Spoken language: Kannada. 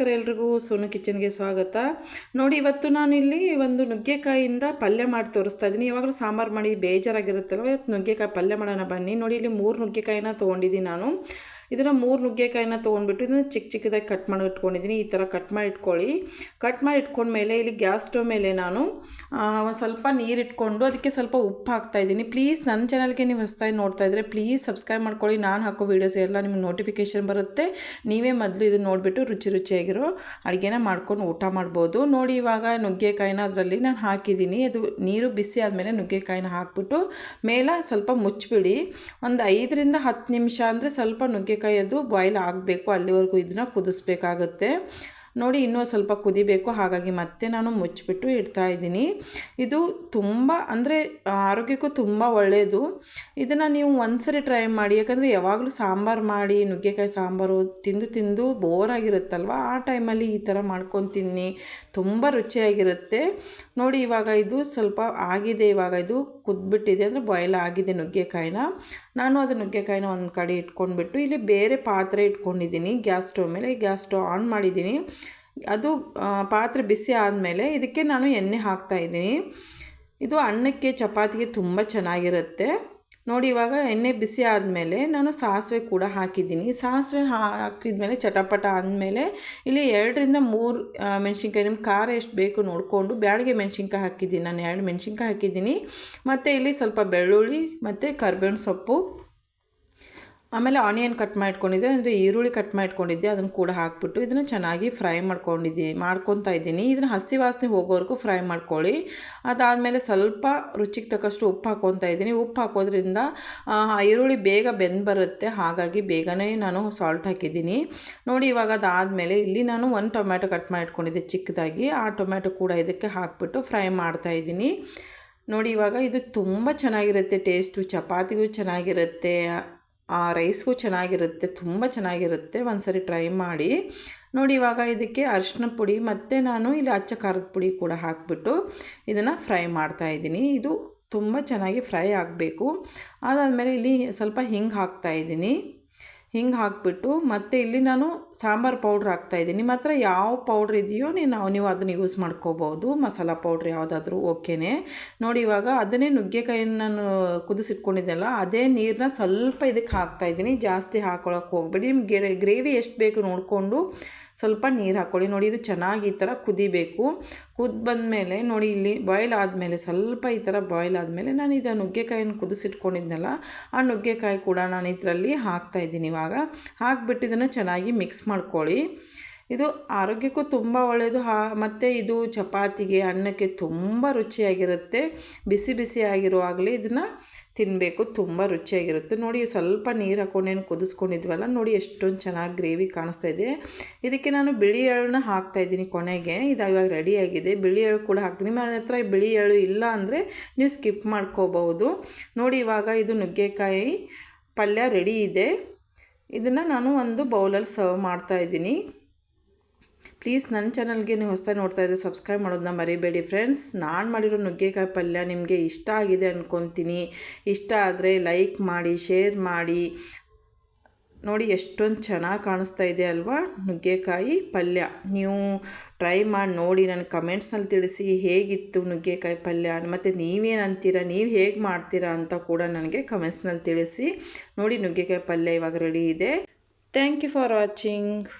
ನಮಸ್ಕಾರ ಎಲ್ರಿಗೂ ಸೋನು ಕಿಚನ್ಗೆ ಸ್ವಾಗತ. ನೋಡಿ, ಇವತ್ತು ನಾನು ಇಲ್ಲಿ ಒಂದು ನುಗ್ಗೆಕಾಯಿಯಿಂದ ಪಲ್ಯ ಮಾಡಿ ತೋರಿಸ್ತಾ ಇದ್ದೀನಿ. ಯಾವಾಗಲೂ ಸಾಂಬಾರು ಮಾಡಿ ಬೇಜಾರಾಗಿರುತ್ತಲ್ವ? ಇವತ್ತು ನುಗ್ಗೆಕಾಯಿ ಪಲ್ಯ ಮಾಡೋಣ ಬನ್ನಿ. ನೋಡಿ, ಇಲ್ಲಿ ಮೂರು ನುಗ್ಗೆಕಾಯಿನ ತೊಗೊಂಡಿದ್ದೀನಿ ನಾನು. ಇದನ್ನು ಮೂರು ನುಗ್ಗೆಕಾಯಿನ ತೊಗೊಂಡ್ಬಿಟ್ಟು ಇದನ್ನು ಚಿಕ್ಕ ಚಿಕ್ಕದಾಗಿ ಕಟ್ ಮಾಡಿ ಇಟ್ಕೊಂಡಿದ್ದೀನಿ ಈ ಥರ ಕಟ್ ಮಾಡಿ ಇಟ್ಕೊಳ್ಳಿ. ಕಟ್ ಮಾಡಿ ಇಟ್ಕೊಂಡ್ಮೇಲೆ ಇಲ್ಲಿ ಗ್ಯಾಸ್ ಸ್ಟವ್ ಮೇಲೆ ನಾನು ಒಂದು ಸ್ವಲ್ಪ ನೀರು ಇಟ್ಕೊಂಡು ಅದಕ್ಕೆ ಸ್ವಲ್ಪ ಉಪ್ಪು ಹಾಕ್ತಾಯಿದ್ದೀನಿ ಪ್ಲೀಸ್ ನನ್ನ ಚಾನಲ್ಗೆ ನೀವು ಹೊಸ್ದಾಗಿ ನೋಡ್ತಾ ಇದ್ದರೆ ಪ್ಲೀಸ್ ಸಬ್ಸ್ಕ್ರೈಬ್ ಮಾಡ್ಕೊಳ್ಳಿ. ನಾನು ಹಾಕೋ ವೀಡಿಯೋಸ್ ಎಲ್ಲ ನಿಮ್ಗೆ ನೋಟಿಫಿಕೇಷನ್ ಬರುತ್ತೆ. ನೀವೇ ಮೊದಲು ಇದನ್ನು ನೋಡಿಬಿಟ್ಟು ರುಚಿ ರುಚಿಯಾಗಿರೋ ಅಡುಗೆನ ಮಾಡ್ಕೊಂಡು ಊಟ ಮಾಡ್ಬೋದು. ನೋಡಿ ಇವಾಗ ನುಗ್ಗೆಕಾಯಿನ ಅದರಲ್ಲಿ ನಾನು ಹಾಕಿದ್ದೀನಿ. ಅದು ನೀರು ಬಿಸಿ ಆದಮೇಲೆ ನುಗ್ಗೆಕಾಯಿನ ಹಾಕ್ಬಿಟ್ಟು ಮೇಲೆ ಸ್ವಲ್ಪ ಮುಚ್ಚಿಬಿಡಿ. ಒಂದು ಐದರಿಂದ ಹತ್ತು ನಿಮಿಷ ಅಂದರೆ ಸ್ವಲ್ಪ ನುಗ್ಗೆಕಾಯಿ ಅದು ಬಾಯ್ಲ್ ಆಗಬೇಕು, ಅಲ್ಲಿವರೆಗೂ ಇದನ್ನ ಕುದಿಸ್ಬೇಕಾಗುತ್ತೆ. ನೋಡಿ ಇನ್ನೂ ಸ್ವಲ್ಪ ಕುದಿಬೇಕು, ಹಾಗಾಗಿ ಮತ್ತೆ ನಾನು ಮುಚ್ಚಿಬಿಟ್ಟು ಇಡ್ತಾ ಇದ್ದೀನಿ. ಇದು ತುಂಬ, ಅಂದರೆ ಆರೋಗ್ಯಕ್ಕೂ ತುಂಬ ಒಳ್ಳೆಯದು ಇದನ್ನು ನೀವು ಒಂದ್ಸರಿ ಟ್ರೈ ಮಾಡಿ, ಯಾಕಂದರೆ ಯಾವಾಗಲೂ ಸಾಂಬಾರು ಮಾಡಿ, ನುಗ್ಗೆಕಾಯಿ ಸಾಂಬಾರು ತಿಂದು ತಿಂದು ಬೋರ್ ಆಗಿರುತ್ತಲ್ವ, ಆ ಟೈಮಲ್ಲಿ ಈ ಥರ ಮಾಡ್ಕೊಂಡು ತಿನ್ನಿ, ತುಂಬ ರುಚಿಯಾಗಿರುತ್ತೆ. ನೋಡಿ, ಇವಾಗ ಇದು ಸ್ವಲ್ಪ ಆಗಿದೆ, ಇವಾಗ ಇದು ಕುದ್ಬಿಟ್ಟಿದೆ, ಅಂದರೆ ಬಾಯ್ಲ್ ಆಗಿದೆ ನುಗ್ಗೆಕಾಯಿನ. ನಾನು ಅದು ನುಗ್ಗೆಕಾಯಿನ ಒಂದು ಕಡೆ ಇಟ್ಕೊಂಡ್ಬಿಟ್ಟು ಇಲ್ಲಿ ಬೇರೆ ಪಾತ್ರೆ ಇಟ್ಕೊಂಡಿದ್ದೀನಿ. ಗ್ಯಾಸ್ ಸ್ಟವ್ ಮೇಲೆ. ಗ್ಯಾಸ್ ಸ್ಟವ್ ಆನ್ ಮಾಡಿದ್ದೀನಿ. ಅದು ಪಾತ್ರೆ ಬಿಸಿ ಆದಮೇಲೆ ಇದಕ್ಕೆ ನಾನು ಎಣ್ಣೆ ಹಾಕ್ತಾಯಿದ್ದೀನಿ ಇದು ಅನ್ನಕ್ಕೆ, ಚಪಾತಿಗೆ ತುಂಬ ಚೆನ್ನಾಗಿರುತ್ತೆ. ನೋಡಿ, ಇವಾಗ ಎಣ್ಣೆ ಬಿಸಿ ಆದಮೇಲೆ ನಾನು ಸಾಸಿವೆ ಕೂಡ ಹಾಕಿದ್ದೀನಿ. ಸಾಸಿವೆ ಹಾಕಿದ್ಮೇಲೆ ಚಟಪಟ ಆದಮೇಲೆ ಇಲ್ಲಿ ಎರಡರಿಂದ ಮೂರು ಮೆಣಸಿನ್ಕಾಯಿ ನಿಮ್ಮ ಖಾರ ಎಷ್ಟು ಬೇಕು ನೋಡಿಕೊಂಡು ಬ್ಯಾಡಿಗೆ ಮೆಣಸಿನ್ಕಾಯಿ ಹಾಕಿದ್ದೀನಿ. ನಾನು ಎರಡು ಮೆಣಸಿನ್ಕಾಯಿ ಹಾಕಿದ್ದೀನಿ. ಮತ್ತು ಇಲ್ಲಿ ಸ್ವಲ್ಪ ಬೆಳ್ಳುಳ್ಳಿ, ಮತ್ತು ಕರ್ಬೇವಿನ ಸೊಪ್ಪು ಆಮೇಲೆ ಆನಿಯನ್ ಕಟ್ ಮಾಡಿಟ್ಕೊಂಡಿದ್ದೆ ಅಂದರೆ ಈರುಳ್ಳಿ ಕಟ್ ಮಾಡಿಟ್ಕೊಂಡಿದ್ದೆ ಅದನ್ನು ಕೂಡ ಹಾಕ್ಬಿಟ್ಟು ಇದನ್ನು ಚೆನ್ನಾಗಿ ಫ್ರೈ ಮಾಡ್ಕೊಂಡಿದ್ದೀನಿ ಮಾಡ್ಕೊತಾ ಇದ್ದೀನಿ. ಇದನ್ನು ಹಸಿ ವಾಸನೆ ಹೋಗೋವರೆಗೂ ಫ್ರೈ ಮಾಡ್ಕೊಳ್ಳಿ. ಅದಾದಮೇಲೆ ಸ್ವಲ್ಪ ರುಚಿಗೆ ತಕ್ಕಷ್ಟು ಉಪ್ಪು ಹಾಕ್ಕೊತಾ ಇದ್ದೀನಿ. ಉಪ್ಪು ಹಾಕೋದ್ರಿಂದ ಈರುಳ್ಳಿ ಬೇಗ ಬೆಂದು ಬರುತ್ತೆ. ಹಾಗಾಗಿ ಬೇಗನೆ ನಾನು ಸಾಲ್ಟ್ ಹಾಕಿದ್ದೀನಿ. ನೋಡಿ, ಇವಾಗ ಅದಾದಮೇಲೆ ಇಲ್ಲಿ ನಾನು ಒಂದು ಟೊಮ್ಯಾಟೊ ಕಟ್ ಮಾಡಿಟ್ಕೊಂಡಿದ್ದೆ ಚಿಕ್ಕದಾಗಿ. ಆ ಟೊಮ್ಯಾಟೊ ಕೂಡ ಇದಕ್ಕೆ ಹಾಕ್ಬಿಟ್ಟು ಫ್ರೈ ಮಾಡ್ತಾಯಿದ್ದೀನಿ ನೋಡಿ, ಇವಾಗ ಇದು ತುಂಬ ಚೆನ್ನಾಗಿರುತ್ತೆ ಟೇಸ್ಟು ಚಪಾತಿಗೂ ಚೆನ್ನಾಗಿರುತ್ತೆ. ರೈಸ್ಗೂ ಚೆನ್ನಾಗಿರುತ್ತೆ, ತುಂಬ ಚೆನ್ನಾಗಿರುತ್ತೆ. ಒಂದು ಸರಿ ಟ್ರೈ ಮಾಡಿ. ನೋಡಿ, ಇವಾಗ ಇದಕ್ಕೆ ಅರಿಶಿನ ಪುಡಿ ಮತ್ತು ನಾನು ಇಲ್ಲಿ ಅಚ್ಚ ಖಾರದ ಪುಡಿ ಕೂಡ ಹಾಕಿಬಿಟ್ಟು ಇದನ್ನು ಫ್ರೈ ಮಾಡ್ತಾಯಿದ್ದೀನಿ ಇದು ತುಂಬ ಚೆನ್ನಾಗಿ ಫ್ರೈ ಆಗಬೇಕು. ಅದಾದಮೇಲೆ ಇಲ್ಲಿ ಸ್ವಲ್ಪ ಹಿಂಗೆ ಹಾಕ್ತಾಯಿದ್ದೀನಿ ಹಿಂಗೆ ಹಾಕಿಬಿಟ್ಟು ಮತ್ತು ಇಲ್ಲಿ ನಾನು ಸಾಂಬಾರು ಪೌಡ್ರ್ ಹಾಕ್ತಾಯಿದ್ದೀನಿ ನಿಮ್ಮ ಹತ್ರ ಯಾವ ಪೌಡ್ರ್ ಇದೆಯೋ ನೀನು ನೀವು ಅದನ್ನು ಯೂಸ್ ಮಾಡ್ಕೋಬೋದು. ಮಸಾಲ ಪೌಡ್ರ್ ಯಾವುದಾದ್ರೂ ಓಕೆನೇ. ನೋಡಿ ಇವಾಗ ಅದನ್ನೇ ನುಗ್ಗೆಕಾಯಿನ ನಾನು ಕುದಿಸಿಟ್ಕೊಂಡಿದ್ದೆಲ್ಲ, ಅದೇ ನೀರನ್ನ ಸ್ವಲ್ಪ ಇದಕ್ಕೆ ಹಾಕ್ತಾಯಿದ್ದೀನಿ ಜಾಸ್ತಿ ಹಾಕೊಳಕ್ಕೆ ಹೋಗ್ಬೇಡಿ. ನಿಮ್ಗೆ ಗ್ರೇವಿ ಎಷ್ಟು ಬೇಕು ನೋಡಿಕೊಂಡು ಸ್ವಲ್ಪ ನೀರು ಹಾಕ್ಕೊಳ್ಳಿ ನೋಡಿ, ಇದು ಚೆನ್ನಾಗಿ ಈ ಥರ ಕುದಿಬೇಕು. ಕುದ್ದು ಬಂದಮೇಲೆ ನೋಡಿ, ಇಲ್ಲಿ ಬಾಯ್ಲ್ ಆದಮೇಲೆ ಸ್ವಲ್ಪ ಈ ಥರ ಬಾಯ್ಲ್ ಆದಮೇಲೆ ನಾನು ಇದು ನುಗ್ಗೆಕಾಯನ್ನು ಕುದಿಸಿಟ್ಕೊಂಡಿದ್ನಲ್ಲ, ಆ ನುಗ್ಗೆಕಾಯಿ ಕೂಡ ನಾನು ಇದರಲ್ಲಿ ಹಾಕ್ತಾಯಿದ್ದೀನಿ ಇವಾಗ. ಹಾಕ್ಬಿಟ್ಟು ಇದನ್ನು ಚೆನ್ನಾಗಿ ಮಿಕ್ಸ್ ಮಾಡ್ಕೊಳ್ಳಿ. ಇದು ಆರೋಗ್ಯಕ್ಕೂ ತುಂಬ ಒಳ್ಳೆಯದು ಹಾ, ಮತ್ತು ಇದು ಚಪಾತಿಗೆ ಅನ್ನಕ್ಕೆ ತುಂಬ ರುಚಿಯಾಗಿರುತ್ತೆ. ಬಿಸಿ ಬಿಸಿ ಆಗಿರುವಾಗಲೇ ಇದನ್ನು ತಿನ್ನಬೇಕು ತುಂಬ ರುಚಿಯಾಗಿರುತ್ತೆ. ನೋಡಿ, ಸ್ವಲ್ಪ ನೀರು ಹಾಕೊಂಡೇನು ಕುದಿಸ್ಕೊಂಡಿದ್ವಲ್ಲ, ನೋಡಿ ಎಷ್ಟೊಂದು ಚೆನ್ನಾಗಿ ಗ್ರೇವಿ ಕಾಣಿಸ್ತಾ ಇದೆ. ಇದಕ್ಕೆ ನಾನು ಬಿಳಿ ಎಳ್ಳನ್ನ ಹಾಕ್ತಾಯಿದ್ದೀನಿ ಕೊನೆಗೆ. ಇದು ಇವಾಗ ರೆಡಿಯಾಗಿದೆ ಬಿಳಿ ಎಳ್ಳು ಕೂಡ ಹಾಕ್ತೀನಿ. ನಿಮ್ಮ ಹತ್ರ ಬಿಳಿ ಎಳ್ಳು ಇಲ್ಲ ಅಂದರೆ ನೀವು ಸ್ಕಿಪ್ ಮಾಡ್ಕೋಬಹುದು. ನೋಡಿ, ಇವಾಗ ಇದು ನುಗ್ಗೆಕಾಯಿ ಪಲ್ಯ ರೆಡಿ ಇದೆ. ಇದನ್ನು ನಾನು ಒಂದು ಬೌಲಲ್ಲಿ ಸರ್ವ್ ಮಾಡ್ತಾಯಿದ್ದೀನಿ ಪ್ಲೀಸ್ ನನ್ನ ಚಾನಲ್ಗೆ ನೀವು ಹೊಸದಾಗಿ ನೋಡ್ತಾ ಇದ್ದರೆ ಸಬ್ಸ್ಕ್ರೈಬ್ ಮಾಡೋದನ್ನ ಮರಿಬೇಡಿ ಫ್ರೆಂಡ್ಸ್. ನಾನು ಮಾಡಿರೋ ನುಗ್ಗೆಕಾಯಿ ಪಲ್ಯ ನಿಮಗೆ ಇಷ್ಟ ಆಗಿದೆ ಅಂದ್ಕೊತೀನಿ ಇಷ್ಟ ಆದರೆ ಲೈಕ್ ಮಾಡಿ, ಶೇರ್ ಮಾಡಿ. ನೋಡಿ ಎಷ್ಟೊಂದು ಚೆನ್ನಾಗಿ ಕಾಣಿಸ್ತಾ ಇದೆ ಅಲ್ವಾ ನುಗ್ಗೆಕಾಯಿ ಪಲ್ಯ. ನೀವು ಟ್ರೈ ಮಾಡಿ ನೋಡಿ ನನ್ನ ಕಮೆಂಟ್ಸ್ನಲ್ಲಿ ತಿಳಿಸಿ ಹೇಗಿತ್ತು ನುಗ್ಗೆಕಾಯಿ ಪಲ್ಯ. ಮತ್ತು ನೀವೇನು ಅಂತೀರಾ, ನೀವು ಹೇಗೆ ಮಾಡ್ತೀರಾ ಅಂತ ಕೂಡ ನನಗೆ ಕಮೆಂಟ್ಸ್ನಲ್ಲಿ ತಿಳಿಸಿ. ನೋಡಿ ನುಗ್ಗೆಕಾಯಿ ಪಲ್ಯ ಇವಾಗ ರೆಡಿ ಇದೆ. Thank you for watching